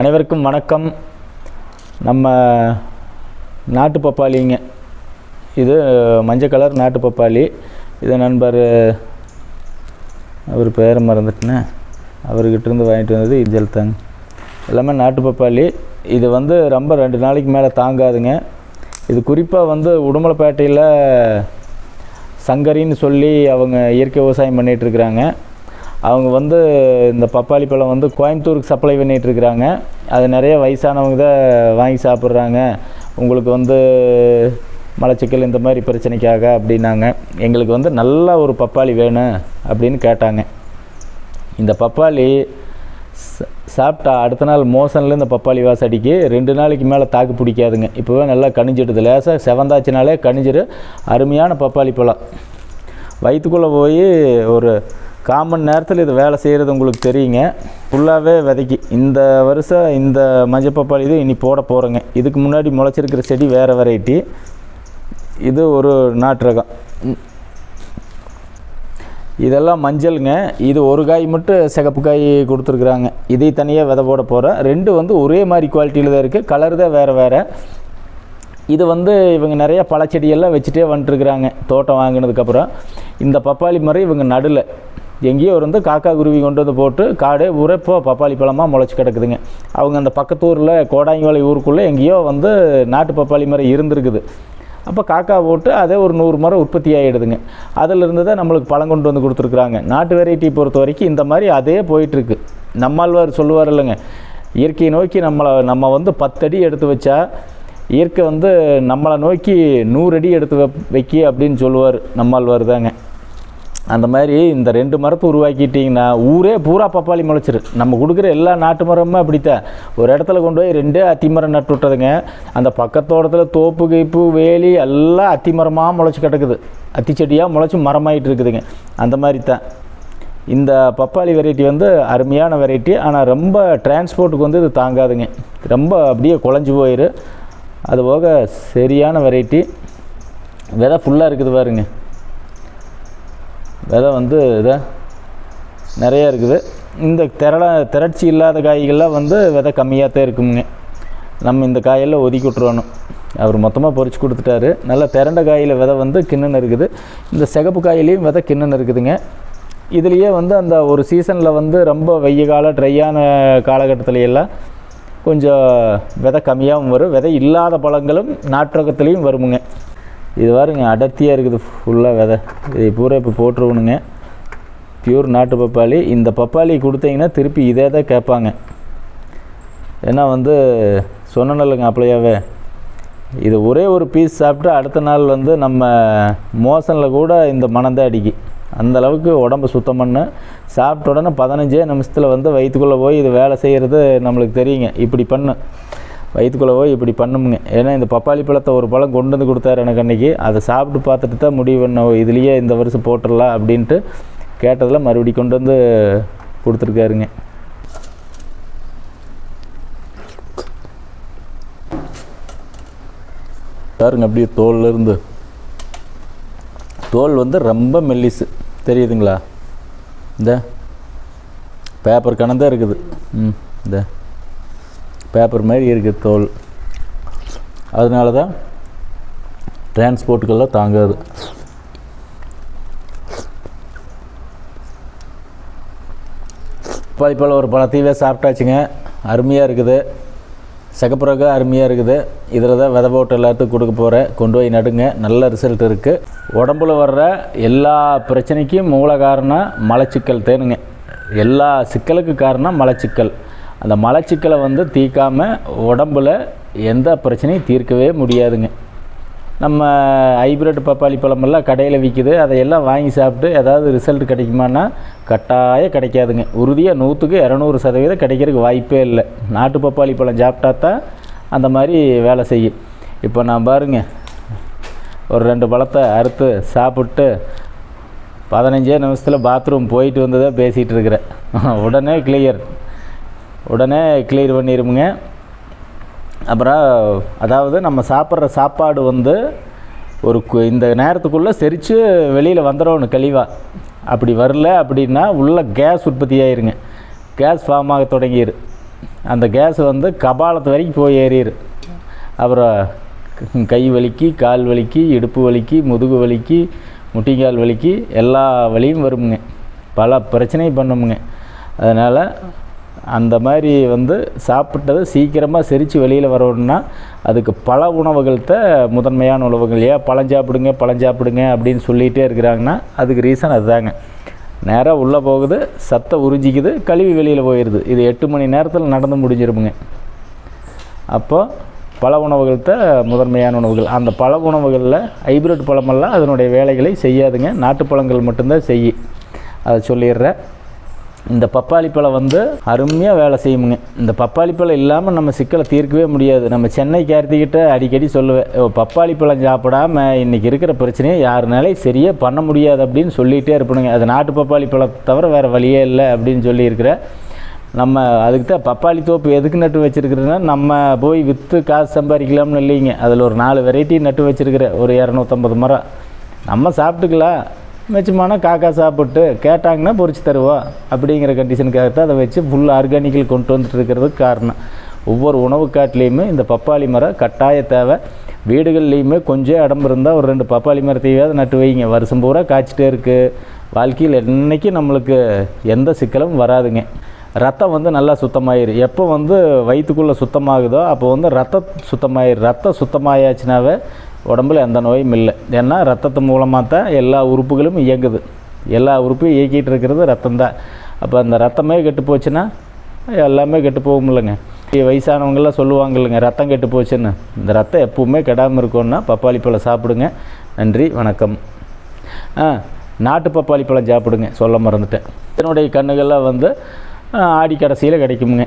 அனைவருக்கும் வணக்கம். நம்ம நாட்டு பப்பாளிங்க இது மஞ்சள் கலர் நாட்டு பப்பாளி. இது நண்பர் அவர் பேரை மறந்துட்டேனே. அவர்கிட்டருந்து வாங்கிட்டு வந்தது இஞ்சல் தாங்க எல்லாமே நாட்டு பப்பாளி. இது வந்து ரொம்ப ரெண்டு நாளைக்கு மேலே தாங்காதுங்க. இது குறிப்பாக வந்து உடுமலைப்பேட்டையில் சங்கரின்னு சொல்லி அவங்க இயற்கை விவசாயம் பண்ணிகிட்டு இருக்கிறாங்க. அவங்க வந்து இந்த பப்பாளி பழம் வந்து கோயம்புத்தூருக்கு சப்ளை பண்ணிகிட்ருக்குறாங்க அது நிறைய வயசானவங்க தான் வாங்கி சாப்பிட்றாங்க. உங்களுக்கு வந்து மலச்சிக்கல் இந்த மாதிரி பிரச்சனைக்காக அப்படின்னாங்க. எங்களுக்கு வந்து நல்ல ஒரு பப்பாளி வேணும் அப்படின்னு கேட்டாங்க. இந்த பப்பாளி ச- சாப்பிட்டா அடுத்த நாள் மோசனில் இந்த பப்பாளி வாசடிக்கு ரெண்டு நாளைக்கு மேலே தாக்கு பிடிக்காதுங்க. இப்போவே நல்லா கணிஞ்சிடுது லேசாக செவந்தாச்சுனாலே கனிஞ்சிடு அருமையான பப்பாளி பழம். வயிற்றுக்குள்ளே போய் ஒரு காமன் நேரத்தில் இது வேலை செய்கிறது உங்களுக்கு தெரியுங்க. ஃபுல்லாகவே விதைக்கி. இந்த வருஷம் இந்த மஞ்சள் பப்பாளி இது இனி போட போகிறேங்க இதுக்கு முன்னாடி முளைச்சிருக்கிற செடி வேறு வெரைட்டி இது ஒரு நாட்டு ரகம் இதெல்லாம் மஞ்சளுங்க. இது ஒரு காய் மட்டும் சிகப்பு காய் கொடுத்துருக்குறாங்க. இதை தனியாக விதை போட போகிறேன் ரெண்டு வந்து ஒரே மாதிரி குவாலிட்டியில் தான் இருக்குது கலர் தான் வேறு வேறு. இது வந்து இவங்க நிறைய பழச்செடியெல்லாம் வச்சுட்டே வந்துட்டுருக்குறாங்க தோட்டம் வாங்கினதுக்கப்புறம் இந்த பப்பாளி மரம் இவங்க நடுல. எங்கேயோ இருந்து காக்கா குருவி கொண்டு வந்து போட்டு காடு உரைப்போ பப்பாளி பழமாக முளைச்சி கிடக்குதுங்க. அவங்க அந்த பக்கத்தூரில் கோடாங்கிவாலை ஊருக்குள்ளே எங்கேயோ வந்து நாட்டு பப்பாளி மரம் இருந்திருக்குது. அப்போ காக்கா போட்டு அதே ஒரு நூறு மரம் உற்பத்தி ஆகிடுதுங்க அதிலிருந்து தான் நம்மளுக்கு பழம் கொண்டு வந்து கொடுத்துருக்குறாங்க. நாட்டு வெரைட்டி பொறுத்த வரைக்கும் இந்த மாதிரி அதே போயிட்டுருக்கு. நம்மாழ்வார் சொல்லுவார் இல்லைங்க இயற்கையை நோக்கி நம்மளை நம்ம வந்து பத்தடி எடுத்து வச்சா இயற்கை வந்து நம்மளை நோக்கி நூறு அடி எடுத்து வைக்க வைக்கி அப்படின்னு சொல்லுவார் நம்மாழ்வார் தாங்க. அந்த மாதிரி இந்த ரெண்டு மரத்தை உருவாக்கிட்டிங்கன்னா ஊரே பூரா பப்பாளி முளைச்சிரு. நம்ம கொடுக்குற எல்லா நாட்டு மரமும் அப்படித்தான். ஒரு இடத்துல கொண்டு போய் ரெண்டே அத்திமரம் நட்டு விட்டதுங்க. அந்த பக்கத்தோட்டத்தில் தோப்பு கைப்பு வேலி எல்லாம் அத்தி மரமாக முளைச்சி கிடக்குது. அத்தி செடியாக முளைச்சி மரமாயிட்டு இருக்குதுங்க. அந்த மாதிரி தான் இந்த பப்பாளி வெரைட்டி வந்து அருமையான வெரைட்டி ஆனால் ரொம்ப டிரான்ஸ்போர்ட்டுக்கு வந்து இது தாங்காதுங்க. ரொம்ப அப்படியே குழஞ்சி போயிடும் அது போக சரியான வெரைட்டி விதை ஃபுல்லாக இருக்குது பாருங்க. விதை வந்து இதை நிறையா இருக்குது. இந்த திரள திரட்சி இல்லாத காய்கள்லாம் வந்து விதை கம்மியாக தான் இருக்குங்க நம்ம இந்த காயெல்லாம் ஒதுக்கி விட்ருவணும் அவர் மொத்தமாக பொறிச்சு கொடுத்துட்டாரு. நல்லா திரண்ட காயில் விதை வந்து கிண்ணன்னு இருக்குது. இந்த சிகப்பு காயிலையும் விதை கிண்ணன்னு இருக்குதுங்க. இதுலேயே வந்து அந்த ஒரு சீசனில் வந்து ரொம்ப வெய்ய கால ட்ரையான காலகட்டத்துல எல்லாம் கொஞ்சம் விதை கம்மியாகவும் வரும். விதை இல்லாத பழங்களும் நாற்றகத்துலேயும் வருமுங்க. இது பாருங்க அடர்த்தியாக இருக்குது ஃபுல்லாக விதை. இது பூரா இப்போ போட்டுருவணுங்க பியூர் நாட்டு பப்பாளி. இந்த பப்பாளி கொடுத்தீங்கன்னா திருப்பி இதே தான் கேட்பாங்க. ஏன்னா வந்து சொன்னேன்லங்க அப்படியாவே இது ஒரே ஒரு பீஸ் சாப்பிட்டு அடுத்த நாள் வந்து நம்ம மோசனில் கூட இந்த மணந்தான் அடிக்கி. அந்தளவுக்கு உடம்பு சுத்தம் பண்ணு. சாப்பிட்ட உடனே பதினஞ்சே நிமிஷத்தில் வந்து வயிற்றுக்குள்ளே போய் இது வேலை செய்கிறது நம்மளுக்கு தெரியுங்க. இப்படி பண்ணு. வயிற்றுக்குள்ளவோ இப்படி பண்ணுமுங்க. ஏன்னா இந்த பப்பாளி பழத்தை ஒரு பழம் கொண்டு வந்து கொடுத்தாரு எனக்கு அன்றைக்கி அதை சாப்பிட்டு பார்த்துட்டு தான் முடிவு பண்ணோம். இதுலேயே இந்த வருஷம் போட்டுடலாம் அப்படின்ட்டு கேட்டதில் மறுபடி கொண்டு வந்து கொடுத்துருக்காருங்க. பாருங்க அப்படியே தோல்லேருந்து தோல் வந்து ரொம்ப மெல்லிசு. தெரியுதுங்களா? இந்த பேப்பர் கணந்தான் இருக்குது. ம் இந்த. பேப்பர் மாதிரி இருக்குது தோல். அதனால தான் டிரான்ஸ்போர்ட்டுக்கெல்லாம் தாங்காது. பழிப்பழம் ஒரு பழத்தையவே சாப்பிட்டாச்சுங்க. அருமையாக இருக்குது. சிகப்புறகு அருமையாக இருக்குது. இதில் தான் விதை போட்டு எல்லாத்துக்கும் கொடுக்க போகிறேன் கொண்டு போய் நடுங்க. நல்ல ரிசல்ட் இருக்குது உடம்புல வர்ற எல்லா பிரச்சனைக்கும் மூல காரணம் மலச்சிக்கல் தேனுங்க. எல்லா சிக்கலுக்கு காரணம் மலச்சிக்கல். அந்த மலச்சிக்கலை வந்து தீர்க்காமல் உடம்புல எந்த பிரச்சனையும் தீர்க்கவே முடியாதுங்க. நம்ம ஹைப்ரிட் பப்பாளி பழமெல்லாம் கடையில் விற்கிது அதையெல்லாம் வாங்கி சாப்பிட்டு ஏதாவது ரிசல்ட் கிடைக்குமான்னா கட்டாயம் கிடைக்காதுங்க. உறுதியாக நூற்றுக்கு இரநூறு சதவீதம் கிடைக்கிறதுக்கு வாய்ப்பே இல்லை. நாட்டு பப்பாளி பழம் சாப்பிட்டா தான் அந்த மாதிரி வேலை செய்யும். இப்போ நான் பாருங்கள் ஒரு ரெண்டு பழத்தை அறுத்து சாப்பிட்டு பதினஞ்சே நிமிஷத்தில் பாத்ரூம் போயிட்டு வந்ததாக பேசிகிட்டு இருக்கிறேன். உடனே கிளியர் உடனே கிளியர் பண்ணிருமுங்க. அப்புறம் அதாவது நம்ம சாப்பிட்ற சாப்பாடு வந்து ஒரு கு- இந்த நேரத்துக்குள்ளே செரித்து வெளியில் வந்துடணும் கழிவாக அப்படி வரல அப்படின்னா உள்ள கேஸ் உற்பத்தி ஆயிருங்க. கேஸ் ஃபார்ம் ஆக தொடங்கிடு அந்த கேஸ் வந்து கபாலத்து வரைக்கும் போய் ஏறிடு அப்புறம் கை வலிக்கு கால் வலிக்கு இடுப்பு வலிக்கு முதுகு வலிக்கு முட்டிக்கால் வலிக்கு எல்லா வலியும் வருமுங்க. பல பிரச்சனையும் பண்ணுமுங்க. அதனால் அந்த மாதிரி வந்து சாப்பிட்டது சீக்கிரமாக செரித்து வெளியில் வரணும்னா அதுக்கு பல உணவுகள்கிட்ட முதன்மையான உணவுகள் ஏன் பழம் சாப்பிடுங்க பழம் சாப்பிடுங்க அப்படின்னு சொல்லிகிட்டே இருக்கிறாங்கன்னா அதுக்கு ரீசன் அதுதாங்க. நேராக உள்ளே போகுது சத்தை உறிஞ்சிக்குது கழுவி வெளியில் போயிடுது இது எட்டு மணி நேரத்தில் நடந்து முடிஞ்சிருமுங்க. அப்போ பல உணவுகள்கிட்ட முதன்மையான உணவுகள். அந்த பழ உணவுகளில் ஹைப்ரிட் பழமெல்லாம் அதனுடைய வேலைகளை செய்யாதுங்க. நாட்டுப்பழங்கள் மட்டும்தான் செய்யும் அதை சொல்லிடுறேன். இந்த பப்பாளி பழம் வந்து அருமையாக வேலை செய்யுமுங்க. இந்த பப்பாளி பழம் இல்லாமல் நம்ம சிக்கலை தீர்க்கவே முடியாது. நம்ம சென்னை கார்த்திகிட்ட அடிக்கடி சொல்லுவேன் பப்பாளி பழம் சாப்பிடாம இன்றைக்கி இருக்கிற பிரச்சனையை யாருனாலையும் சரியாக பண்ண முடியாது அப்படின்னு சொல்லிகிட்டே இருப்பணுங்க. அது நாட்டு பப்பாளி பழம் தவிர வேறு வழியே இல்லை அப்படின்னு சொல்லியிருக்கிற. நம்ம அதுக்கு தான் பப்பாளி தோப்பு எதுக்கு நட்டு வச்சுருக்குறேன்னா நம்ம போய் விற்று காசு சம்பாதிக்கலாம்னு இல்லைங்க. அதில் ஒரு நாலு வெரைட்டி நட்டு வச்சுருக்குறேன் ஒரு இரநூத்தம்பது மரம். நம்ம சாப்பிட்டுக்கலாம். மிச்சமான காக்கா சாப்பிட்டு கேட்டாங்கன்னா பொறிச்சு தருவோம் அப்படிங்கிற கண்டிஷனுக்காக தான் அதை வச்சு ஃபுல் ஆர்கானிக்கில் கொண்டு வந்துட்டு இருக்கிறதுக்கு காரணம். ஒவ்வொரு உணவு காட்டிலையுமே இந்த பப்பாளி மரம் கட்டாய தேவை. வீடுகள்லேயுமே கொஞ்சம் இடம் இருந்தால் ஒரு ரெண்டு பப்பாளி மரத்தையாவது நட்டு வைங்க. வருஷம் பூரா காய்ச்சிட்டே இருக்குது வாழ்க்கையில் என்றைக்கும் நம்மளுக்கு எந்த சிக்கலும் வராதுங்க. ரத்தம் வந்து நல்லா சுத்தமாயிரு. எப்போ வந்து வயிற்றுக்குள்ளே சுத்தமாகுதோ அப்போ வந்து ரத்தம் சுத்தமாயிரு. ரத்தம் சுத்தமாயாச்சுனாவே உடம்புல எந்த நோயும் இல்லை. ஏன்னா ரத்தத்து மூலமாக தான் எல்லா உறுப்புகளும் இயங்குது. எல்லா உறுப்பையும் இயக்கிட்டு இருக்கிறது ரத்தம் தான் அப்போ அந்த ரத்தமே கெட்டு போச்சுன்னா எல்லாமே கெட்டு போகுமில்லைங்க வயசானவங்கெல்லாம் சொல்லுவாங்க இல்லைங்க ரத்தம் கெட்டு போச்சுன்னு. இந்த ரத்தம் எப்பவுமே கெடாமல் இருக்கோன்னா பப்பாளி பழம் சாப்பிடுங்க. நன்றி வணக்கம். ஆ நாட்டு பப்பாளி பழம் சாப்பிடுங்க சொல்ல மறந்துட்டேன். இதனுடைய கண்ணுகள்லாம் வந்து ஆடி கடைசியில் கிடைக்குமுங்க.